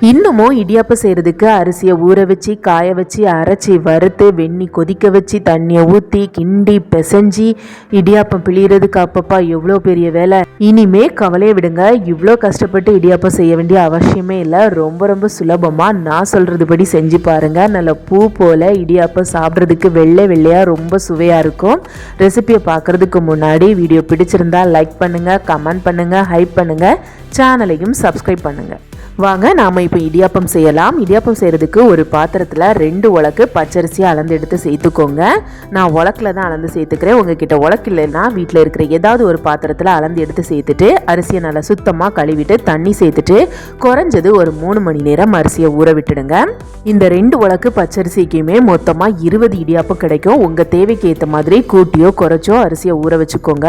இன்னமும் இடியாப்பம் செய்கிறதுக்கு அரிசியை ஊற வச்சு காய வச்சு அரைச்சி வறுத்து வெண்ணி கொதிக்க வச்சு தண்ணியை ஊற்றி கிண்டி பிசைஞ்சி இடியாப்பம் பிழியறதுக்கு அப்பப்பா எவ்வளோ பெரிய வேலை. இனிமே கவலையை விடுங்க. இவ்வளோ கஷ்டப்பட்டு இடியாப்பம் செய்ய வேண்டிய அவசியமே இல்லை. ரொம்ப ரொம்ப சுலபமாக நான் சொல்கிறதுபடி செஞ்சு பாருங்கள் நல்ல பூ போல் இடியாப்பம் சாப்பிட்றதுக்கு வெள்ளை வெள்ளையாக ரொம்ப சுவையாக இருக்கும். ரெசிபியை பார்க்குறதுக்கு முன்னாடி வீடியோ பிடிச்சிருந்தா லைக் பண்ணுங்கள் கமெண்ட் பண்ணுங்கள் ஹைப் பண்ணுங்கள் சேனலையும் சப்ஸ்கிரைப் பண்ணுங்கள் வாங்க நாம் இப்போ இடியாப்பம் செய்யலாம். இடியாப்பம் செய்கிறதுக்கு ஒரு பாத்திரத்தில் ரெண்டு உலக்கு பச்சரிசியை அளந்து எடுத்து சேர்த்துக்கோங்க. நான் உலக்கில் தான் அளந்து சேர்த்துக்கிறேன். உங்ககிட்ட உலக்கு இல்லைன்னா வீட்டில் இருக்கிற ஏதாவது ஒரு பாத்திரத்தில் அளந்து எடுத்து சேர்த்துட்டு அரிசியை நல்லா சுத்தமாக கழுவிட்டு தண்ணி சேர்த்துட்டு குறைஞ்சது ஒரு மூணு மணி நேரம் அரிசியை ஊற விட்டுடுங்க. இந்த ரெண்டு உலக்கு பச்சரிசிக்குமே மொத்தமாக இருபது இடியாப்பம் கிடைக்கும். உங்கள் தேவைக்கு ஏற்ற மாதிரி கூட்டியோ குறைச்சோ அரிசியை ஊற வச்சுக்கோங்க.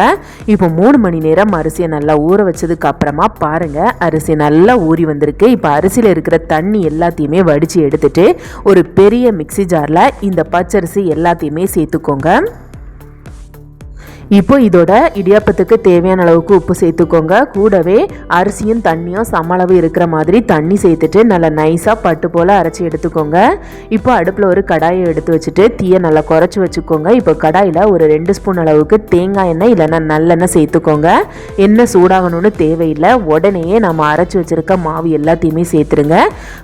இப்போ மூணு மணி நேரம் அரிசியை நல்லா ஊற வச்சதுக்கு அப்புறமா பாருங்கள் அரிசி நல்லா ஊறி வந்துருக்கு இருக்கு. இப்போ அரிசியில் இருக்கிற தண்ணி எல்லாத்தையுமே வடித்து எடுத்துட்டு ஒரு பெரிய மிக்சி ஜாரில் இந்த பச்சரிசி எல்லாத்தையுமே சேர்த்துக்கோங்க. இப்போ இதோட இடியாப்பத்துக்கு தேவையான அளவுக்கு உப்பு சேர்த்துக்கோங்க. கூடவே அரிசியும் தண்ணியும் சம அளவு இருக்கிற மாதிரி தண்ணி சேர்த்துட்டு நல்லா நைஸாக பட்டு போல் அரைச்சி எடுத்துக்கோங்க. இப்போ அடுப்பில் ஒரு கடாயை எடுத்து வச்சுட்டு தீயை நல்லா குறைச்சி வச்சுக்கோங்க. இப்போ கடாயில் ஒரு ரெண்டு ஸ்பூன் அளவுக்கு தேங்காய் எண்ணெய் இல்லைன்னா நல்லெண்ணெய் சேர்த்துக்கோங்க. எண்ணெய் சூடாகணும்னு தேவையில்லை. உடனேயே நம்ம அரைச்சி வச்சுருக்க மாவு எல்லாத்தையுமே சேர்த்துருங்க.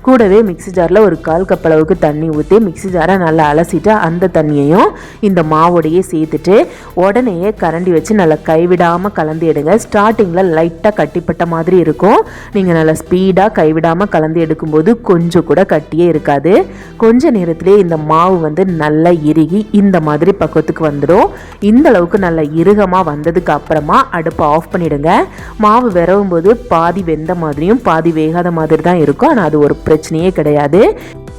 கூடவே மிக்சி ஜாரில் ஒரு கால் கப் அளவுக்கு தண்ணி ஊற்றி மிக்சி ஜாரை நல்லா அலசிட்டு அந்த தண்ணியையும் இந்த மாவோடையே சேர்த்துட்டு உடனேயே கரண்டி வச்சு நல்லா கைவிடாமல் கலந்து எடுங்க ஸ்டார்டிங்கில் லைட்டாக கட்டிப்பட்ட மாதிரி இருக்கும். நீங்கள் நல்லா ஸ்பீடாக கைவிடாமல் கலந்து எடுக்கும்போது கொஞ்சம் கூட கட்டியே இருக்காது. கொஞ்ச நேரத்திலே இந்த மாவு வந்து நல்லா இறுகி இந்த மாதிரி பக்கத்துக்கு வந்துடும். இந்த அளவுக்கு நல்லா இறுகமாக வந்ததுக்கு அப்புறமா அடுப்பை ஆஃப் பண்ணிவிடுங்க மாவு விரவும் போது பாதி வெந்த மாதிரியும் பாதி வேகாத மாதிரி தான் இருக்கும். ஆனால் அது ஒரு பிரச்சனையே கிடையாது.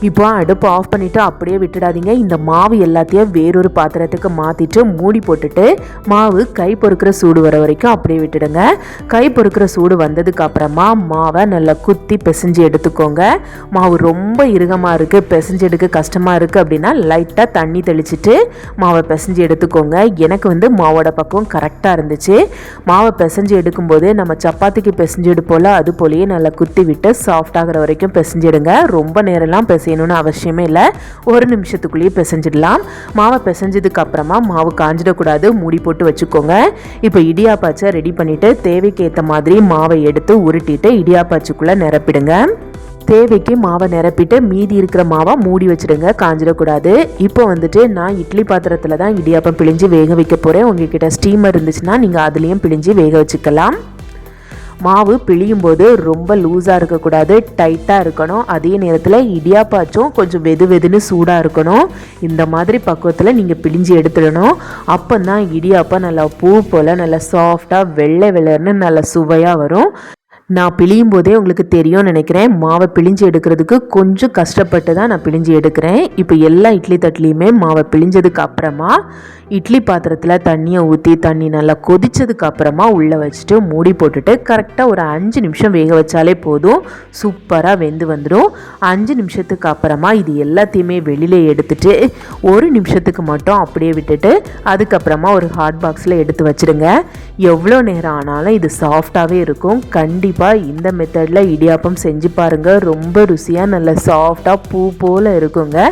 இப்போ அடுப்பு ஆஃப் பண்ணிவிட்டு அப்படியே விட்டுடாதீங்க. இந்த மாவு எல்லாத்தையும் வேறொரு பாத்திரத்துக்கு மாற்றிட்டு மூடி போட்டுட்டு மாவு கை பொறுக்கிற சூடு வர வரைக்கும் அப்படியே விட்டுடுங்க. கை பொறுக்கிற சூடு வந்ததுக்கு அப்புறமா மாவை நல்லா குத்தி பிசைஞ்சு எடுத்துக்கோங்க. மாவு ரொம்ப இறுகமாக இருக்குது பிசைஞ்சு எடுக்க கஷ்டமாக இருக்குது அப்படின்னா லைட்டாக தண்ணி தெளிச்சிட்டு மாவை பிசைஞ்சு எடுத்துக்கோங்க. எனக்கு வந்து மாவோட பக்கம் கரெக்டாக இருந்துச்சு. மாவை பிசைஞ்சு எடுக்கும்போது நம்ம சப்பாத்திக்கு பிசைஞ்சு எடுப்போல அது போலேயே நல்லா குத்தி விட்டு சாஃப்ட் ஆகிற வரைக்கும் பிசைஞ்சிடுங்க ரொம்ப நேரம்லாம் பெ செய்யணும்னு அவசியமே இல்லை. ஒரு நிமிஷத்துக்குள்ளேயே பிசைஞ்சிடலாம். மாவை பிசைஞ்சதுக்கு அப்புறமா மாவு காஞ்சிடக்கூடாது. மூடி போட்டு வச்சுக்கோங்க. இப்போ இடியாப்பாச்சை ரெடி பண்ணிவிட்டு தேவைக்கு ஏற்ற மாதிரி மாவை எடுத்து உருட்டிட்டு இடியாப்பாச்சுக்குள்ளே நிரப்பிடுங்க. தேவைக்கு மாவை நிரப்பிட்டு மீதி இருக்கிற மாவை மூடி வச்சுடுங்க. காஞ்சிடக்கூடாது. இப்போ வந்துட்டு நான் இட்லி பாத்திரத்தில் தான் இடியாப்பம் பிழிஞ்சு வேக வைக்க போகிறேன் உங்ககிட்ட ஸ்டீமர் இருந்துச்சுன்னா நீங்கள் அதுலேயும் பிழிஞ்சு வேக வச்சுக்கலாம். மாவு பிழியும் போது ரொம்ப லூஸாக இருக்கக்கூடாது டைட்டாக இருக்கணும். அதே நேரத்தில் இடியாப்பாச்சும் கொஞ்சம் வெது வெதுன்னு சூடாக இருக்கணும். இந்த மாதிரி பக்குவத்தில் நீங்கள் பிழிஞ்சு எடுத்துடணும். அப்போ தான் இடியாப்பம் நல்லா பூ போல் நல்லா சாஃப்டாக வெள்ளை வெள்ளர்னு நல்லா சுவையாக வரும். நான் பிழியும் போதே உங்களுக்கு தெரியும்னு நினைக்கிறேன். மாவை பிழிஞ்சு எடுக்கிறதுக்கு கொஞ்சம் கஷ்டப்பட்டு தான் நான் பிழிஞ்சு எடுக்கிறேன். இப்போ எல்லா இட்லி தட்லியுமே மாவை பிழிஞ்சதுக்கு அப்புறமா இட்லி பாத்திரத்தில் தண்ணியை ஊற்றி தண்ணி நல்லா கொதித்ததுக்கு அப்புறமா உள்ளே வச்சுட்டு மூடி போட்டுட்டு கரெக்டாக ஒரு அஞ்சு நிமிஷம் வேக வச்சாலே போதும். சூப்பராக வெந்து வந்துடும் அஞ்சு நிமிஷத்துக்கு அப்புறமா இது எல்லாத்தையுமே வெளியில் எடுத்துட்டு ஒரு நிமிஷத்துக்கு மட்டும் அப்படியே விட்டுட்டு அதுக்கப்புறமா ஒரு ஹாட் பாக்ஸில் எடுத்து வச்சுடுங்க எவ்வளோ நேரம் ஆனாலும் இது சாஃப்டாகவே இருக்கும். கண்டிப்பாக இந்த மெத்தடில் இடியாப்பம் செஞ்சு பாருங்கள் ரொம்ப ருசியாக நல்ல சாஃப்டாக பூ போல் இருக்குங்க.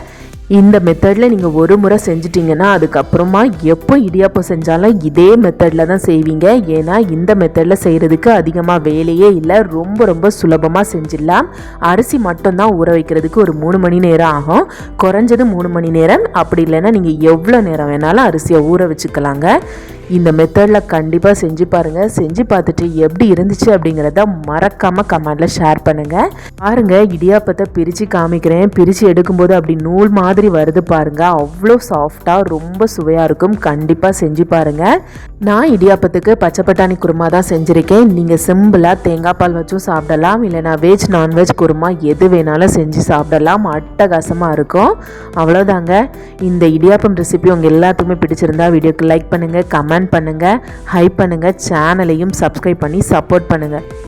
இந்த மெத்தடில் நீங்கள் ஒரு முறை செஞ்சிட்டிங்கன்னா அதுக்கப்புறமா எப்போ இடியாப்பம் செஞ்சாலும் இதே மெத்தடில் தான் செய்வீங்க. ஏன்னா இந்த மெத்தடில் செய்கிறதுக்கு அதிகமாக வேலையே இல்லை. ரொம்ப ரொம்ப சுலபமாக செஞ்சிடலாம். அரிசி மட்டும்தான் ஊற வைக்கிறதுக்கு ஒரு மூணு மணி நேரம் ஆகும். குறைஞ்சது மூணு மணி நேரம். அப்படி இல்லைன்னா நீங்கள் எவ்வளோ நேரம் வேணாலும் அரிசியை ஊற வச்சுக்கலாங்க. இந்த மெத்தடில் கண்டிப்பாக செஞ்சு பாருங்கள் செஞ்சு பார்த்துட்டு எப்படி இருந்துச்சு அப்படிங்கிறத மறக்காமல் கமெண்டில் ஷேர் பண்ணுங்கள் பாருங்கள் இடியாப்பத்தை பிரித்து காமிக்கிறேன். பிரித்து எடுக்கும்போது அப்படி நூல் மாதிரி வருது பாருங்கள் அவ்வளோ சாஃப்டாக ரொம்ப சுவையாக இருக்கும். கண்டிப்பாக செஞ்சு பாருங்கள் நான் இடியாப்பத்துக்கு பச்சை பட்டாணி குருமா தான் செஞ்சுருக்கேன். நீங்கள் சிம்பிளாக தேங்காய் பால் வச்சும் சாப்பிடலாம். இல்லைனா வெஜ் நான்வெஜ் குருமா எது வேணாலும் செஞ்சு சாப்பிடலாம். அட்டகாசமாக இருக்கும். அவ்வளோதாங்க இந்த இடியாப்பம் ரெசிபி உங்கள் எல்லாத்துக்குமே பிடிச்சிருந்தா வீடியோக்கு லைக் பண்ணுங்கள் கமெண்ட் கமெண்ட் பண்ணுங்கள் ஹைப் பண்ணுங்கள் சேனலையும் சப்ஸ்கிரைப் பண்ணி சப்போர்ட் பண்ணுங்கள்